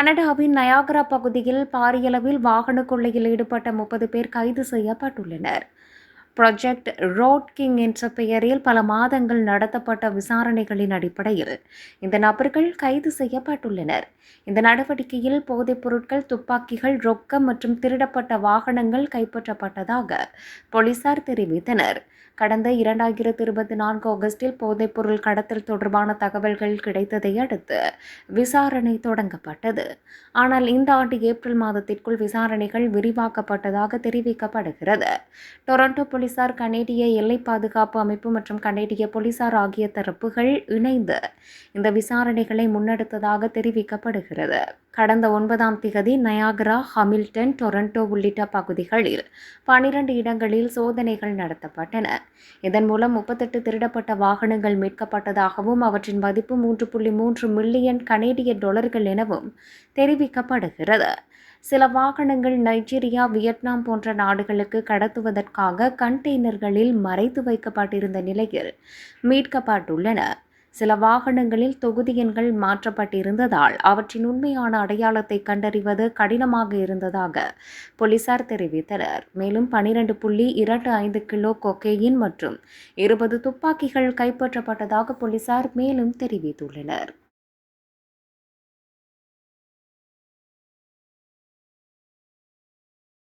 கனடாவின் நயாகரா பகுதியில் பாரியளவில் வாகன கொள்ளையில் ஈடுபட்ட முப்பது பேர் கைது செய்யப்பட்டுள்ளனர். ப்ராஜெக்ட் ரோட் கிங் என்ற பெயரில் பல மாதங்கள் நடத்தப்பட்ட விசாரணைகளின் அடிப்படையில் இந்த நபர்கள் கைது செய்யப்பட்டுள்ளனர். இந்த நடவடிக்கையில் போதைப் பொருட்கள் துப்பாக்கிகள் ரொக்கம் மற்றும் திருடப்பட்ட வாகனங்கள் கைப்பற்றப்பட்டதாக போலீசார் தெரிவித்தனர். கடந்த இரண்டாயிரத்தி இருபத்தி நான்கு ஆகஸ்டில் போதைப்பொருள் கடத்தல் தொடர்பான தகவல்கள் கிடைத்ததை அடுத்து விசாரணை தொடங்கப்பட்டது. ஆனால் இந்த ஆண்டு ஏப்ரல் மாதத்திற்குள் விசாரணைகள் விரிவாக்கப்பட்டதாக தெரிவிக்கப்படுகிறது. டொரண்டோ போலீசார் கனேடிய எல்லை பாதுகாப்பு அமைப்பு மற்றும் கனேடிய போலீசார் ஆகிய தரப்புகள் இணைந்து இந்த விசாரணைகளை முன்னெடுத்ததாக தெரிவிக்கப்படுகிறது. கடந்த ஒன்பதாம் திகதி நயாகரா ஹமில்டன் டொரண்டோ உள்ளிட்ட பகுதிகளில் பனிரண்டு இடங்களில் சோதனைகள் நடத்தப்பட்டன. இதன் மூலம் முப்பத்தெட்டு திருடப்பட்ட வாகனங்கள் மீட்கப்பட்டதாகவும் அவற்றின் மதிப்பு மூன்று புள்ளி மூன்று மில்லியன் கனேடிய டாலர்கள் எனவும் தெரிவிக்கப்படுகிறது. சில வாகனங்கள் நைஜீரியா வியட்நாம் போன்ற நாடுகளுக்கு கடத்துவதற்காக கண்டெய்னர்களில் மறைத்து வைக்கப்பட்டிருந்த நிலையில் மீட்கப்பட்டுள்ளன. சில வாகனங்களில் தொகுதி எண்கள் மாற்றப்பட்டிருந்ததால் அவற்றின் உண்மையான அடையாளத்தை கண்டறிவது கடினமாக இருந்ததாக போலீசார் தெரிவித்தனர். மேலும் பனிரெண்டு புள்ளி இரண்டு ஐந்து கிலோ கொக்கேயின் மற்றும் இருபது துப்பாக்கிகள் கைப்பற்றப்பட்டதாக போலீசார் மேலும் தெரிவித்துள்ளனர்.